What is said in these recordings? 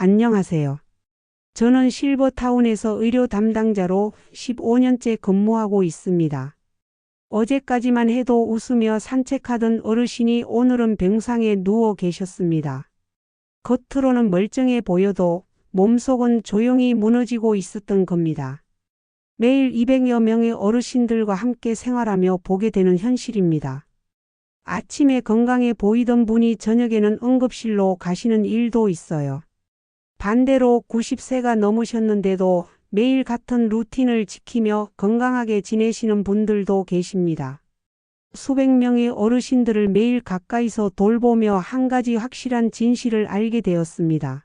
안녕하세요. 저는 실버타운에서 의료 담당자로 15년째 근무하고 있습니다. 어제까지만 해도 웃으며 산책하던 어르신이 오늘은 병상에 누워 계셨습니다. 겉으로는 멀쩡해 보여도 몸속은 조용히 무너지고 있었던 겁니다. 매일 200여 명의 어르신들과 함께 생활하며 보게 되는 현실입니다. 아침에 건강해 보이던 분이 저녁에는 응급실로 가시는 일도 있어요. 반대로 90세가 넘으셨는데도 매일 같은 루틴을 지키며 건강하게 지내시는 분들도 계십니다. 수백 명의 어르신들을 매일 가까이서 돌보며 한 가지 확실한 진실을 알게 되었습니다.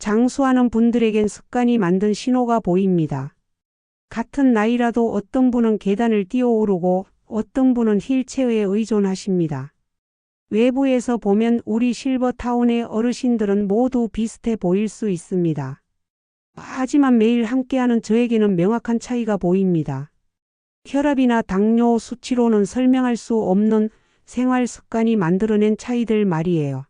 장수하는 분들에겐 습관이 만든 신호가 보입니다. 같은 나이라도 어떤 분은 계단을 뛰어오르고 어떤 분은 힐체어에 의존하십니다. 외부에서 보면 우리 실버타운의 어르신들은 모두 비슷해 보일 수 있습니다. 하지만 매일 함께하는 저에게는 명확한 차이가 보입니다. 혈압이나 당뇨 수치로는 설명할 수 없는 생활 습관이 만들어낸 차이들 말이에요.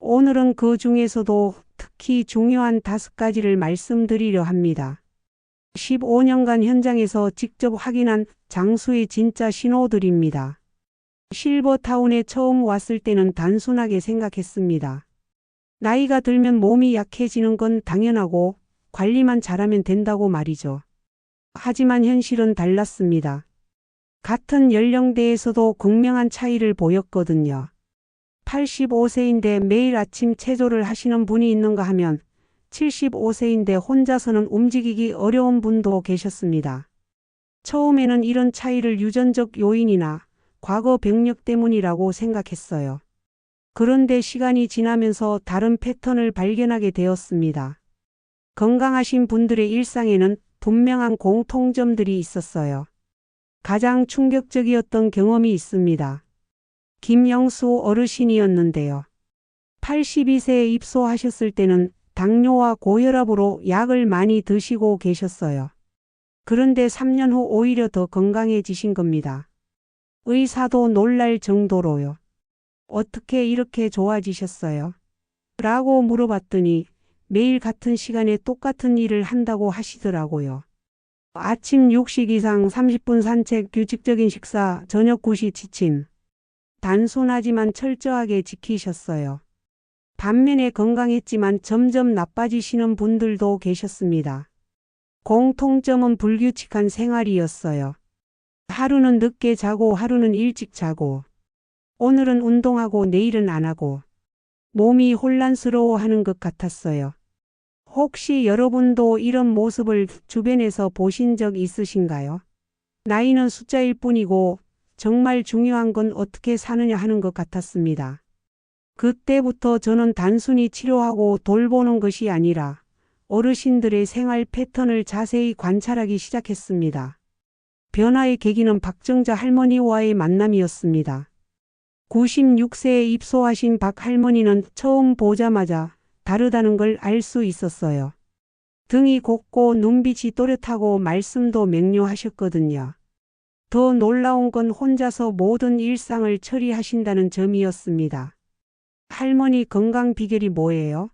오늘은 그 중에서도 특히 중요한 다섯 가지를 말씀드리려 합니다. 15년간 현장에서 직접 확인한 장수의 진짜 신호들입니다. 실버타운에 처음 왔을 때는 단순하게 생각했습니다. 나이가 들면 몸이 약해지는 건 당연하고 관리만 잘하면 된다고 말이죠. 하지만 현실은 달랐습니다. 같은 연령대에서도 극명한 차이를 보였거든요. 85세인데 매일 아침 체조를 하시는 분이 있는가 하면 75세인데 혼자서는 움직이기 어려운 분도 계셨습니다. 처음에는 이런 차이를 유전적 요인이나 과거 병력 때문이라고 생각했어요. 그런데 시간이 지나면서 다른 패턴을 발견하게 되었습니다. 건강하신 분들의 일상에는 분명한 공통점들이 있었어요. 가장 충격적이었던 경험이 있습니다. 김영수 어르신이었는데요. 82세에 입소하셨을 때는 당뇨와 고혈압으로 약을 많이 드시고 계셨어요. 그런데 3년 후 오히려 더 건강해지신 겁니다. 의사도 놀랄 정도로요. 어떻게 이렇게 좋아지셨어요? 라고 물어봤더니 매일 같은 시간에 똑같은 일을 한다고 하시더라고요. 아침 6식 이상 30분 산책, 규칙적인 식사, 저녁 9시 지침. 단순하지만 철저하게 지키셨어요. 반면에 건강했지만 점점 나빠지시는 분들도 계셨습니다. 공통점은 불규칙한 생활이었어요. 하루는 늦게 자고 하루는 일찍 자고, 오늘은 운동하고 내일은 안 하고, 몸이 혼란스러워 하는 것 같았어요. 혹시 여러분도 이런 모습을 주변에서 보신 적 있으신가요? 나이는 숫자일 뿐이고, 정말 중요한 건 어떻게 사느냐 하는 것 같았습니다. 그때부터 저는 단순히 치료하고 돌보는 것이 아니라 어르신들의 생활 패턴을 자세히 관찰하기 시작했습니다. 변화의 계기는 박정자 할머니와의 만남이었습니다. 96세에 입소하신 박 할머니는 처음 보자마자 다르다는 걸 알 수 있었어요. 등이 곱고 눈빛이 또렷하고 말씀도 명료하셨거든요. 더 놀라운 건 혼자서 모든 일상을 처리하신다는 점이었습니다. 할머니 건강 비결이 뭐예요?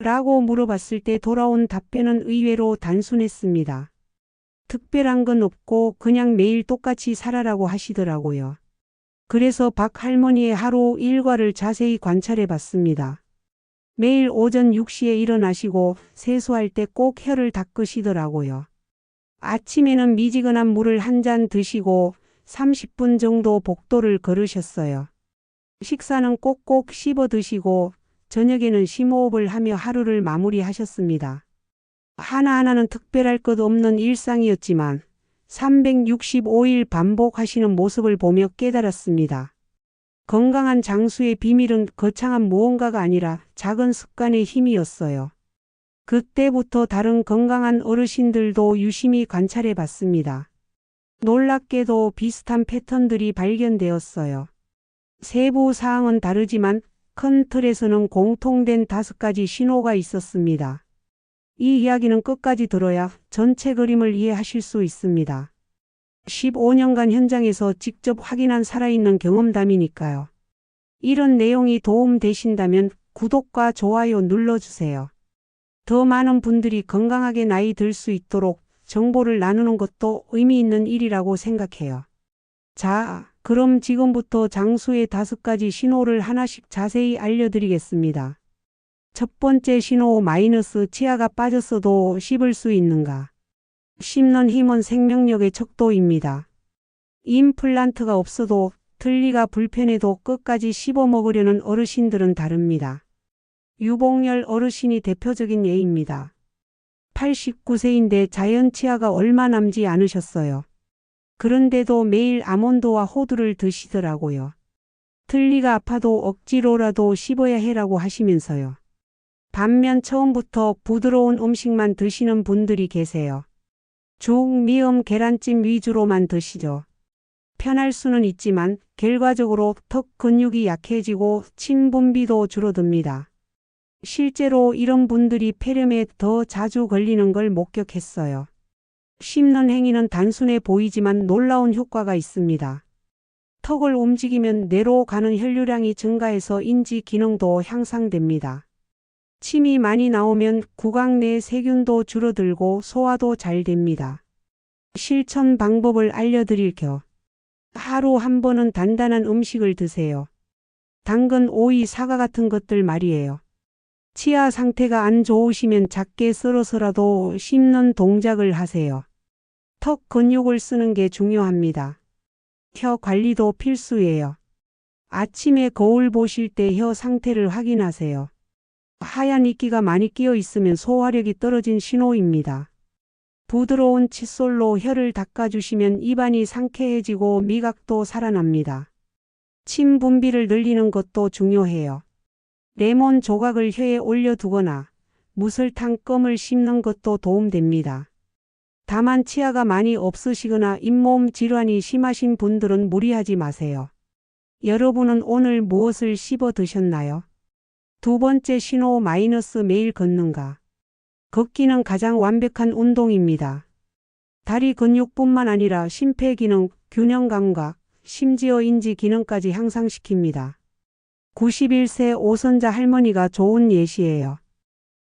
라고 물어봤을 때 돌아온 답변은 의외로 단순했습니다. 특별한 건 없고 그냥 매일 똑같이 살아라고 하시더라고요. 그래서 박 할머니의 하루 일과를 자세히 관찰해 봤습니다. 매일 오전 6시에 일어나시고 세수할 때 꼭 혀를 닦으시더라고요. 아침에는 미지근한 물을 한 잔 드시고 30분 정도 복도를 걸으셨어요. 식사는 꼭꼭 씹어 드시고 저녁에는 심호흡을 하며 하루를 마무리하셨습니다. 하나하나는 특별할 것 없는 일상이었지만 365일 반복하시는 모습을 보며 깨달았습니다. 건강한 장수의 비밀은 거창한 무언가가 아니라 작은 습관의 힘이었어요. 그때부터 다른 건강한 어르신들도 유심히 관찰해 봤습니다. 놀랍게도 비슷한 패턴들이 발견되었어요. 세부 사항은 다르지만 큰 틀에서는 공통된 다섯 가지 신호가 있었습니다. 이 이야기는 끝까지 들어야 전체 그림을 이해하실 수 있습니다. 15년간 현장에서 직접 확인한 살아있는 경험담이니까요. 이런 내용이 도움 되신다면 구독과 좋아요 눌러주세요. 더 많은 분들이 건강하게 나이 들 수 있도록 정보를 나누는 것도 의미 있는 일이라고 생각해요. 자, 그럼 지금부터 장수의 다섯 가지 신호를 하나씩 자세히 알려드리겠습니다. 첫 번째 신호 마이너스 치아가 빠졌어도 씹을 수 있는가? 씹는 힘은 생명력의 척도입니다. 임플란트가 없어도 틀니가 불편해도 끝까지 씹어 먹으려는 어르신들은 다릅니다. 유봉열 어르신이 대표적인 예입니다. 89세인데 자연 치아가 얼마 남지 않으셨어요. 그런데도 매일 아몬드와 호두를 드시더라고요. 틀니가 아파도 억지로라도 씹어야 해라고 하시면서요. 반면 처음부터 부드러운 음식만 드시는 분들이 계세요. 죽, 미음, 계란찜 위주로만 드시죠. 편할 수는 있지만 결과적으로 턱 근육이 약해지고 침 분비도 줄어듭니다. 실제로 이런 분들이 폐렴에 더 자주 걸리는 걸 목격했어요. 씹는 행위는 단순해 보이지만 놀라운 효과가 있습니다. 턱을 움직이면 뇌로 가는 혈류량이 증가해서 인지 기능도 향상됩니다. 침이 많이 나오면 구강 내 세균도 줄어들고 소화도 잘 됩니다. 실천 방법을 알려드릴 겸 하루 한 번은 단단한 음식을 드세요. 당근, 오이, 사과 같은 것들 말이에요. 치아 상태가 안 좋으시면 작게 썰어서라도 씹는 동작을 하세요. 턱 근육을 쓰는 게 중요합니다. 혀 관리도 필수예요. 아침에 거울 보실 때 혀 상태를 확인하세요. 하얀 이끼가 많이 끼어 있으면 소화력이 떨어진 신호입니다. 부드러운 칫솔로 혀를 닦아주시면 입안이 상쾌해지고 미각도 살아납니다. 침 분비를 늘리는 것도 중요해요. 레몬 조각을 혀에 올려두거나 무설탕 껌을 씹는 것도 도움됩니다. 다만 치아가 많이 없으시거나 잇몸 질환이 심하신 분들은 무리하지 마세요. 여러분은 오늘 무엇을 씹어 드셨나요? 두 번째 신호 마이너스 매일 걷는가. 걷기는 가장 완벽한 운동입니다. 다리 근육뿐만 아니라 심폐 기능, 균형 감각, 심지어 인지 기능까지 향상시킵니다. 91세 오선자 할머니가 좋은 예시예요.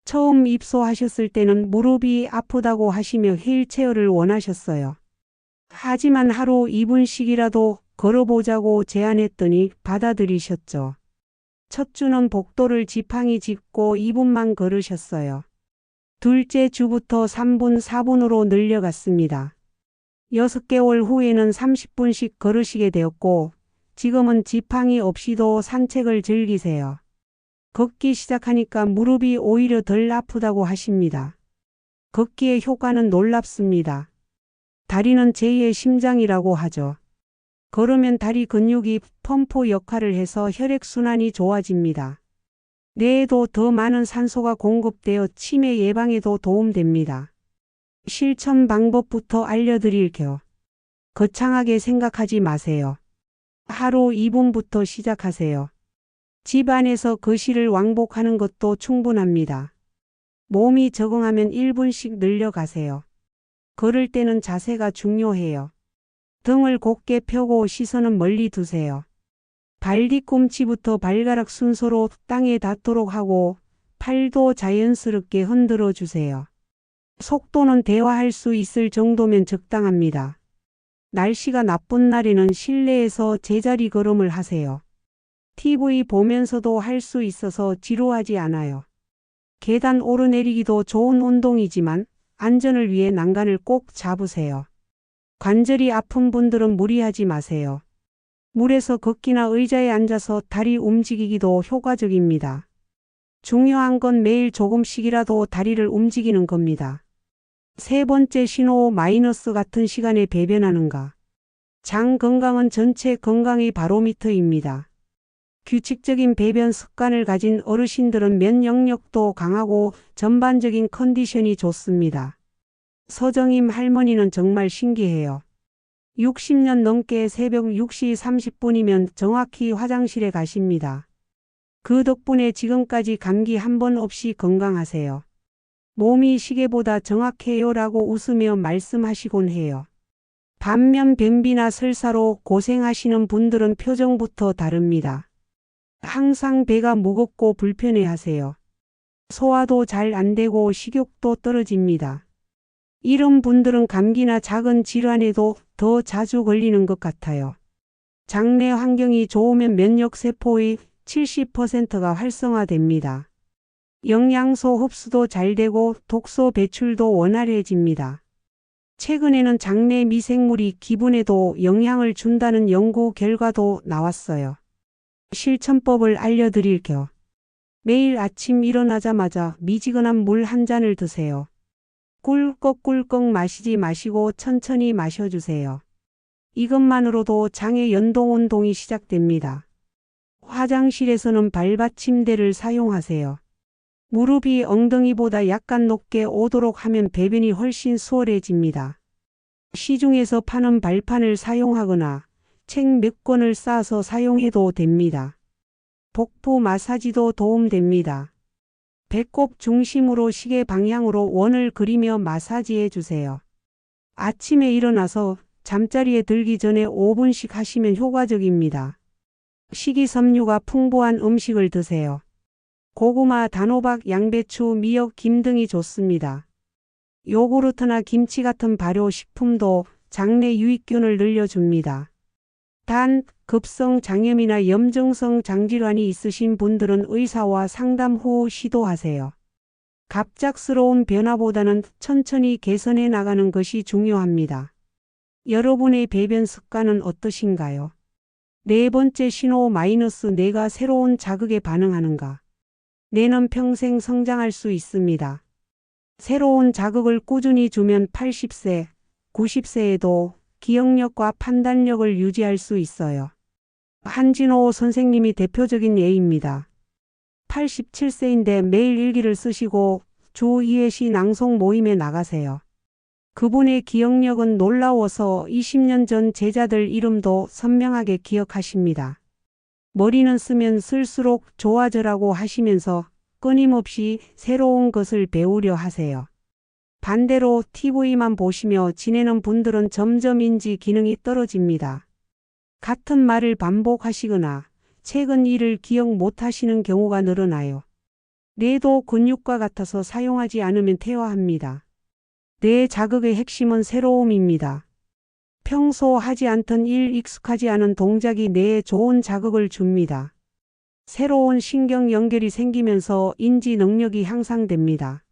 처음 입소하셨을 때는 무릎이 아프다고 하시며 휠체어를 원하셨어요. 하지만 하루 2분씩이라도 걸어보자고 제안했더니 받아들이셨죠. 첫 주는 복도를 지팡이 짚고 2분만 걸으셨어요. 둘째 주부터 3분, 4분으로 늘려갔습니다. 6개월 후에는 30분씩 걸으시게 되었고, 지금은 지팡이 없이도 산책을 즐기세요. 걷기 시작하니까 무릎이 오히려 덜 아프다고 하십니다. 걷기의 효과는 놀랍습니다. 다리는 제2의 심장이라고 하죠. 걸으면 다리 근육이 펌프 역할을 해서 혈액순환이 좋아집니다. 뇌에도 더 많은 산소가 공급되어 치매 예방에도 도움됩니다. 실천 방법부터 알려드릴 겸 거창하게 생각하지 마세요. 하루 2분부터 시작하세요. 집 안에서 거실을 왕복하는 것도 충분합니다. 몸이 적응하면 1분씩 늘려가세요. 걸을 때는 자세가 중요해요. 등을 곧게 펴고 시선은 멀리 두세요. 발 뒤꿈치부터 발가락 순서로 땅에 닿도록 하고 팔도 자연스럽게 흔들어 주세요. 속도는 대화할 수 있을 정도면 적당합니다. 날씨가 나쁜 날에는 실내에서 제자리 걸음을 하세요. TV 보면서도 할 수 있어서 지루하지 않아요. 계단 오르내리기도 좋은 운동이지만 안전을 위해 난간을 꼭 잡으세요. 관절이 아픈 분들은 무리하지 마세요. 물에서 걷기나 의자에 앉아서 다리 움직이기도 효과적입니다. 중요한 건 매일 조금씩이라도 다리를 움직이는 겁니다. 세 번째 신호 마이너스 같은 시간에 배변하는가. 장 건강은 전체 건강의 바로미터입니다. 규칙적인 배변 습관을 가진 어르신들은 면역력도 강하고 전반적인 컨디션이 좋습니다. 서정임 할머니는 정말 신기해요. 60년 넘게 새벽 6시 30분이면 정확히 화장실에 가십니다. 그 덕분에 지금까지 감기 한 번 없이 건강하세요. 몸이 시계보다 정확해요라고 웃으며 말씀하시곤 해요. 반면 변비나 설사로 고생하시는 분들은 표정부터 다릅니다. 항상 배가 무겁고 불편해 하세요. 소화도 잘 안 되고 식욕도 떨어집니다. 이런 분들은 감기나 작은 질환에도 더 자주 걸리는 것 같아요. 장내 환경이 좋으면 면역세포의 70%가 활성화됩니다. 영양소 흡수도 잘 되고 독소 배출도 원활해집니다. 최근에는 장내 미생물이 기분에도 영향을 준다는 연구 결과도 나왔어요. 실천법을 알려드릴게요. 매일 아침 일어나자마자 미지근한 물 한 잔을 드세요. 꿀꺽꿀꺽 마시지 마시고 천천히 마셔주세요. 이것만으로도 장의 연동 운동이 시작됩니다. 화장실에서는 발받침대를 사용하세요. 무릎이 엉덩이보다 약간 높게 오도록 하면 배변이 훨씬 수월해집니다. 시중에서 파는 발판을 사용하거나 책 몇 권을 싸서 사용해도 됩니다. 복부 마사지도 도움됩니다. 배꼽 중심으로 시계 방향으로 원을 그리며 마사지해 주세요. 아침에 일어나서 잠자리에 들기 전에 5분씩 하시면 효과적입니다. 식이섬유가 풍부한 음식을 드세요. 고구마, 단호박, 양배추, 미역, 김 등이 좋습니다. 요구르트나 김치 같은 발효 식품도 장내 유익균을 늘려줍니다. 단, 급성 장염이나 염증성 장질환이 있으신 분들은 의사와 상담 후 시도하세요. 갑작스러운 변화보다는 천천히 개선해 나가는 것이 중요합니다. 여러분의 배변 습관은 어떠신가요? 네 번째 신호 마이너스 내가 새로운 자극에 반응하는가? 뇌는 평생 성장할 수 있습니다. 새로운 자극을 꾸준히 주면 80세, 90세에도 기억력과 판단력을 유지할 수 있어요. 한진호 선생님이 대표적인 예입니다. 87세인데 매일 일기를 쓰시고 주 2회시 낭송 모임에 나가세요. 그분의 기억력은 놀라워서 20년 전 제자들 이름도 선명하게 기억하십니다. 머리는 쓰면 쓸수록 좋아져라고 하시면서 끊임없이 새로운 것을 배우려 하세요. 반대로 TV만 보시며 지내는 분들은 점점 인지 기능이 떨어집니다. 같은 말을 반복하시거나 최근 일을 기억 못 하시는 경우가 늘어나요. 뇌도 근육과 같아서 사용하지 않으면 퇴화합니다. 뇌 자극의 핵심은 새로움입니다. 평소 하지 않던 일 익숙하지 않은 동작이 뇌에 좋은 자극을 줍니다. 새로운 신경 연결이 생기면서 인지 능력이 향상됩니다.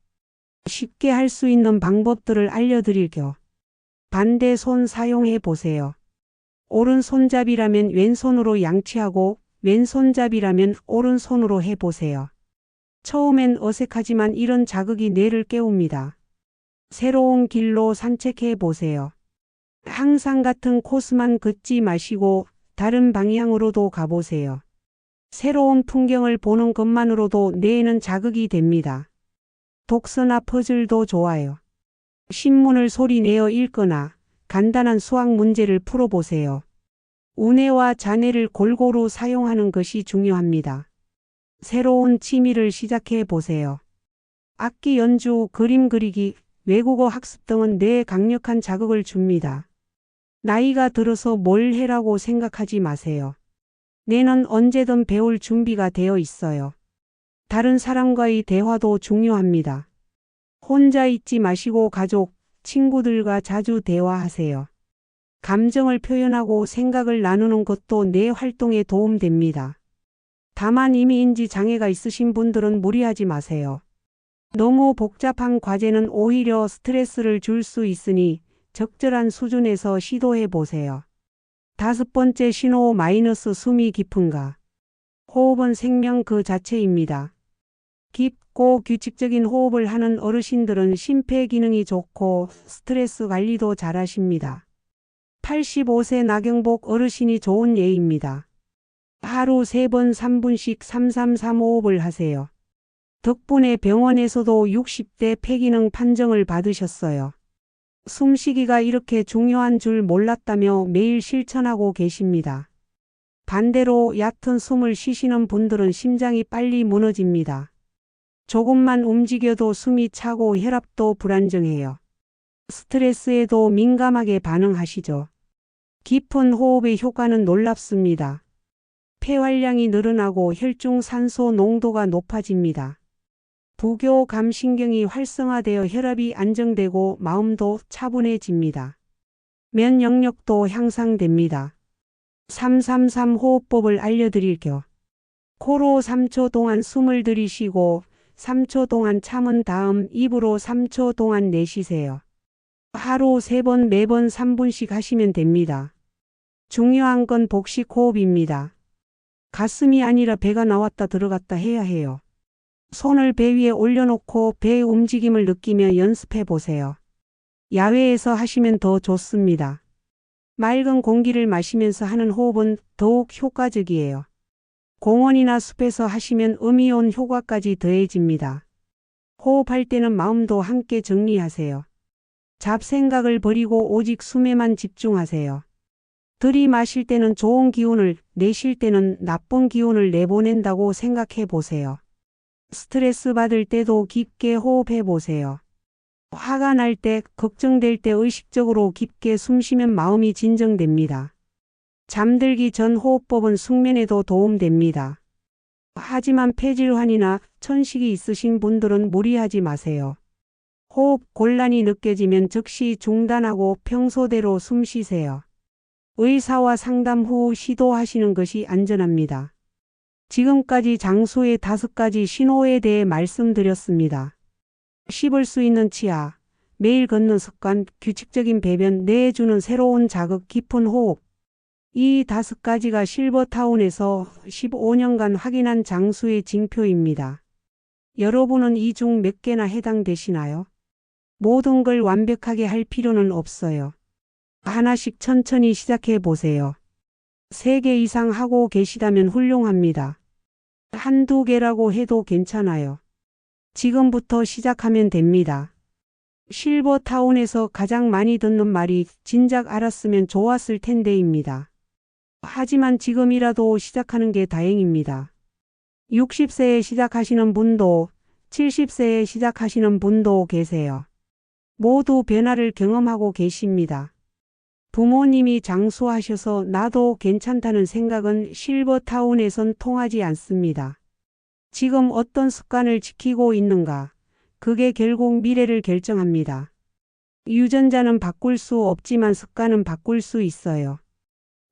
쉽게 할 수 있는 방법들을 알려드릴게요. 반대 손 사용해 보세요. 오른손잡이라면 왼손으로 양치하고 왼손잡이라면 오른손으로 해 보세요. 처음엔 어색하지만 이런 자극이 뇌를 깨웁니다. 새로운 길로 산책해 보세요. 항상 같은 코스만 걷지 마시고 다른 방향으로도 가보세요. 새로운 풍경을 보는 것만으로도 뇌에는 자극이 됩니다. 독서나 퍼즐도 좋아요. 신문을 소리 내어 읽거나 간단한 수학 문제를 풀어보세요. 우뇌와 자뇌를 골고루 사용하는 것이 중요합니다. 새로운 취미를 시작해 보세요. 악기 연주, 그림 그리기, 외국어 학습 등은 뇌에 강력한 자극을 줍니다. 나이가 들어서 뭘 해라고 생각하지 마세요. 뇌는 언제든 배울 준비가 되어 있어요. 다른 사람과의 대화도 중요합니다. 혼자 있지 마시고 가족, 친구들과 자주 대화하세요. 감정을 표현하고 생각을 나누는 것도 뇌 활동에 도움됩니다. 다만 이미 인지 장애가 있으신 분들은 무리하지 마세요. 너무 복잡한 과제는 오히려 스트레스를 줄 수 있으니 적절한 수준에서 시도해 보세요. 다섯 번째 신호 마이너스 숨이 깊은가. 호흡은 생명 그 자체입니다. 깊고 규칙적인 호흡을 하는 어르신들은 심폐 기능이 좋고 스트레스 관리도 잘 하십니다. 85세 나경복 어르신이 좋은 예입니다. 하루 3번 3분씩 3335 호흡을 하세요. 덕분에 병원에서도 60대 폐기능 판정을 받으셨어요. 숨쉬기가 이렇게 중요한 줄 몰랐다며 매일 실천하고 계십니다. 반대로 얕은 숨을 쉬시는 분들은 심장이 빨리 무너집니다. 조금만 움직여도 숨이 차고 혈압도 불안정해요. 스트레스에도 민감하게 반응하시죠. 깊은 호흡의 효과는 놀랍습니다. 폐활량이 늘어나고 혈중 산소 농도가 높아집니다. 부교 감신경이 활성화되어 혈압이 안정되고 마음도 차분해집니다. 면 영역도 향상됩니다. 333 호흡법을 알려드릴게요. 코로 3초 동안 숨을 들이쉬고 3초 동안 참은 다음 입으로 3초 동안 내쉬세요. 하루 3번 매번 3분씩 하시면 됩니다. 중요한 건 복식 호흡입니다. 가슴이 아니라 배가 나왔다 들어갔다 해야 해요. 손을 배 위에 올려놓고 배의 움직임을 느끼며 연습해 보세요. 야외에서 하시면 더 좋습니다. 맑은 공기를 마시면서 하는 호흡은 더욱 효과적이에요. 공원이나 숲에서 하시면 음이온 효과까지 더해집니다. 호흡할 때는 마음도 함께 정리하세요. 잡생각을 버리고 오직 숨에만 집중하세요. 들이마실 때는 좋은 기운을, 내쉴 때는 나쁜 기운을 내보낸다고 생각해 보세요. 스트레스 받을 때도 깊게 호흡해 보세요. 화가 날 때, 걱정될 때 의식적으로 깊게 숨 쉬면 마음이 진정됩니다. 잠들기 전 호흡법은 숙면에도 도움됩니다. 하지만 폐질환이나 천식이 있으신 분들은 무리하지 마세요. 호흡 곤란이 느껴지면 즉시 중단하고 평소대로 숨 쉬세요. 의사와 상담 후 시도하시는 것이 안전합니다. 지금까지 장수의 다섯 가지 신호에 대해 말씀드렸습니다. 씹을 수 있는 치아, 매일 걷는 습관, 규칙적인 배변, 뇌에 주는 새로운 자극, 깊은 호흡. 이 다섯 가지가 실버타운에서 15년간 확인한 장수의 징표입니다. 여러분은 이 중 몇 개나 해당되시나요? 모든 걸 완벽하게 할 필요는 없어요. 하나씩 천천히 시작해 보세요. 세 개 이상 하고 계시다면 훌륭합니다. 한두 개라고 해도 괜찮아요. 지금부터 시작하면 됩니다. 실버타운에서 가장 많이 듣는 말이 진작 알았으면 좋았을 텐데입니다. 하지만 지금이라도 시작하는 게 다행입니다. 60세에 시작하시는 분도 70세에 시작하시는 분도 계세요. 모두 변화를 경험하고 계십니다. 부모님이 장수하셔서 나도 괜찮다는 생각은 실버타운에선 통하지 않습니다. 지금 어떤 습관을 지키고 있는가? 그게 결국 미래를 결정합니다. 유전자는 바꿀 수 없지만 습관은 바꿀 수 있어요.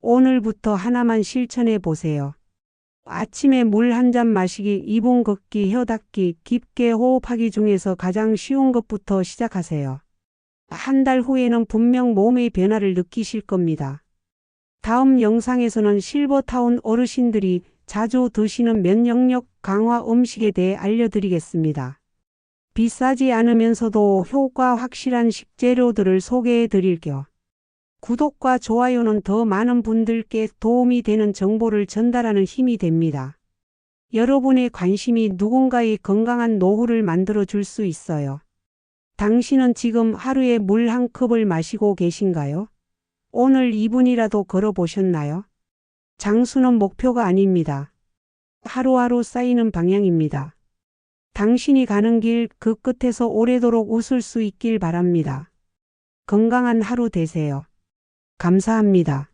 오늘부터 하나만 실천해 보세요. 아침에 물 한 잔 마시기, 이봉 걷기, 혀 닦기, 깊게 호흡하기 중에서 가장 쉬운 것부터 시작하세요. 한 달 후에는 분명 몸의 변화를 느끼실 겁니다. 다음 영상에서는 실버타운 어르신들이 자주 드시는 면역력 강화 음식에 대해 알려드리겠습니다. 비싸지 않으면서도 효과 확실한 식재료들을 소개해 드릴게요. 구독과 좋아요는 더 많은 분들께 도움이 되는 정보를 전달하는 힘이 됩니다. 여러분의 관심이 누군가의 건강한 노후를 만들어 줄 수 있어요. 당신은 지금 하루에 물 한 컵을 마시고 계신가요? 오늘 2분이라도 걸어 보셨나요? 장수는 목표가 아닙니다. 하루하루 쌓이는 방향입니다. 당신이 가는 길 그 끝에서 오래도록 웃을 수 있길 바랍니다. 건강한 하루 되세요. 감사합니다.